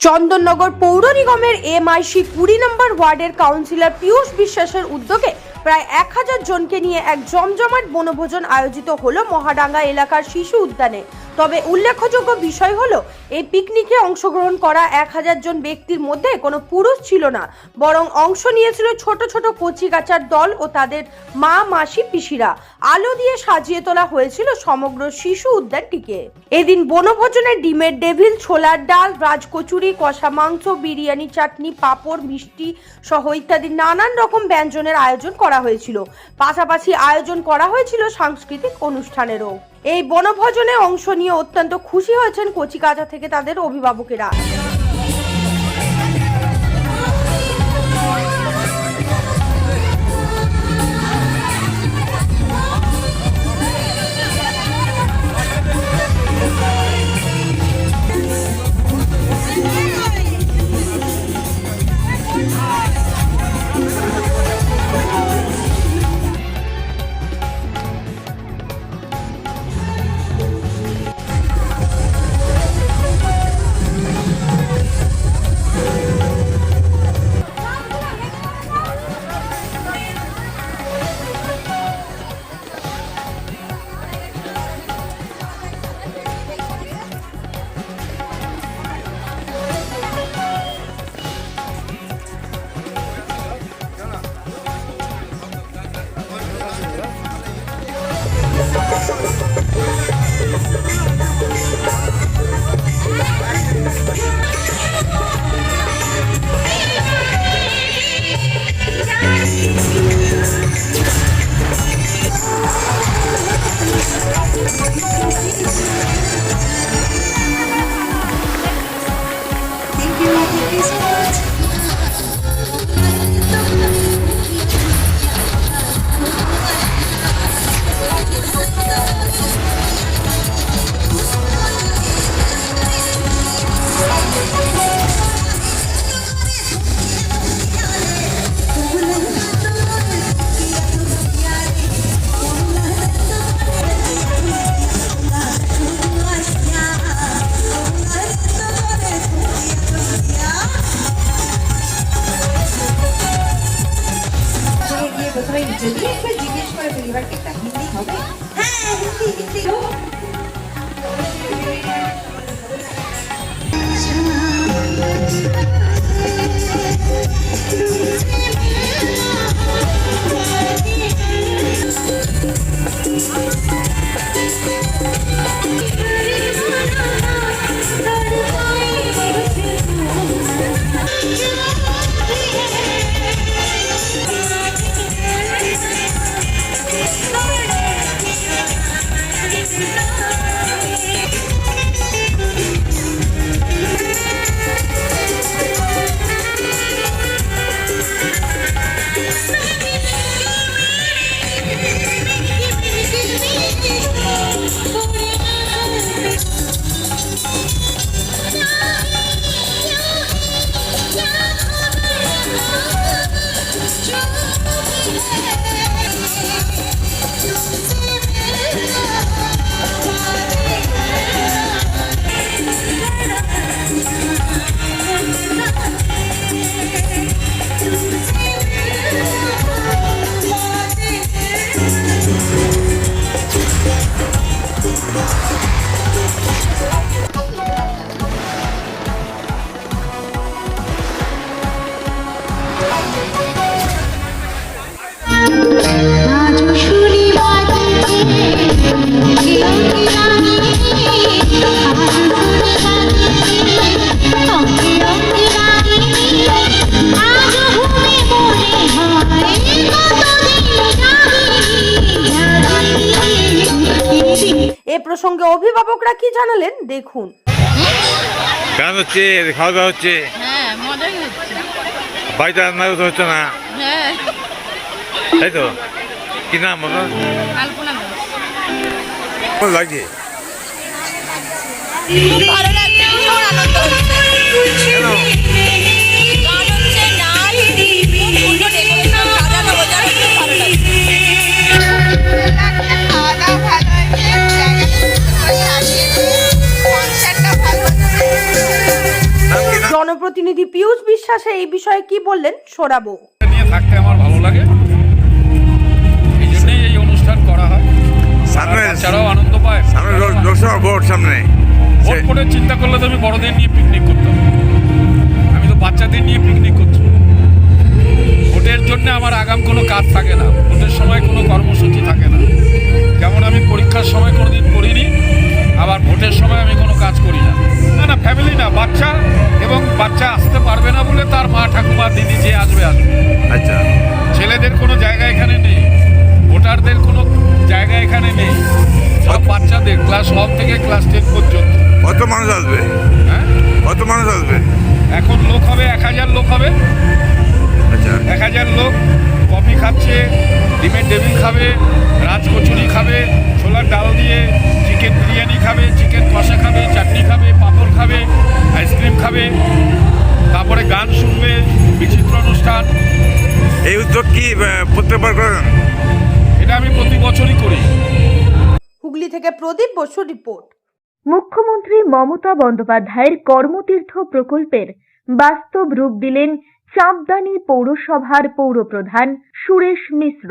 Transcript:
চন্দননগর পৌর নিগমের এমআইসি কুড়ি নম্বর ওয়ার্ডের কাউন্সিলর পীয়ূষ বিশ্বাসের উদ্যোগে প্রায় এক হাজার জনকে নিয়ে এক জমজমাট বনভোজন আয়োজিত হলো মহাডাঙ্গা এলাকার শিশু উদ্যানে। তবে উল্লেখযোগ্য বিষয় হলো, এই পিকনিকে অংশগ্রহণ করা এক হাজার জন ব্যক্তির মধ্যে কোনো পুরুষ ছিল না। বরং অংশ নিয়েছিল ছোট ছোট কচি কাচার দল ও তাদের মা, মাসি, পিসিরা। আলো দিয়ে সাজিয়ে তোলা হয়েছিল সমগ্র শিশু উদ্যানটিকে। এদিন বনভোজনে ডিমের ডেভিল ছোলার ডাল, রাজকচুরি, কষা মাংস, বিরিয়ানি, চাটনি, পাঁপড়, মিষ্টি সহ ইত্যাদি নানান রকম ব্যঞ্জনের আয়োজন করা হয়েছিল। পাশাপাশি আয়োজন করা হয়েছিল সাংস্কৃতিক অনুষ্ঠানেরও। এই বনভোজনে অংশ নিয়ে অত্যন্ত খুশি হয়েছেন কচিকাঁচা থেকে তাদের অভিভাবকেরা। থাকি প্রসঙ্গে অভিভাবকরা কি জানালেন? দেখুন। গান হচ্ছে? খাওয়া দাওয়া হচ্ছে? হ্যাঁ বাড়িতে রান্না করতে হচ্ছে না? হ্যাঁ। তাই তো? কি নাম আপনার কেমন ভালো লাগছে? জনপ্রতিনিধি পীযূষ বিশ্বাসে এই বিষয়ে কি বললেন শোনাবো নিয়ে থাকতে আমার ভালো লাগে। এই জন্যই এই অনুষ্ঠান করা হয়। সামনে বাচ্চারাও আনন্দ পায়। সামনে লোকসভা ভোট সামনে। ভোট করে চিন্তা করলে তো আমি বড়দের নিয়ে পিকনিক করতাম। আমি তো বাচ্চাদের নিয়ে পিকনিক করছি ভোটের জন্য আমার আগাম কোনো কাজ থাকে না। ভোটের সময় কোনো কর্মসূচি থাকে না। যেমন আমি পরীক্ষার সময় কোনোদিন করিনি আবার ভোটের বাচ্চা আসতে পারবে না বলে তার মা ঠাকুমা দিদি যে আসবে আসবে। আচ্ছা। ছেলেদের কোনো জায়গা এখানে নেই ভোটারদের কোনো জায়গা এখানে নেই সব বাচ্চাদের ক্লাস ওয়ান থেকে ক্লাস টেন পর্যন্ত। কত মানুষ আসবে? হ্যাঁ? কত মানুষ আসবে? এখন লোক হবে এক হাজার লোক হবে। আচ্ছা। এক হাজার লোক কফি খাচ্ছে ডিমের টেবিল খাবে রাজ কচুরি খাবে ছোলার ডাল দিয়ে বিরিয়ানি খাবে চিকেন কষা খাবে চাটনি খাবে পাঁপড় খাবে আইসক্রিম খাবে তারপরে গান শুনবে বিচিত্র অনুষ্ঠান। এই উদ্যোগ কি প্রত্যেকবার করেন? এটা আমি প্রতি বছরই করি। হুগলি থেকে প্রদীপ বসু রিপোর্ট। মুখ্যমন্ত্রী মমতা বন্দ্যোপাধ্যায়ের কর্মতীর্থ প্রকল্পের বাস্তব রূপ দিলেন চাঁপদানি পৌরসভার পৌরপ্রধান সুরেশ মিশ্র।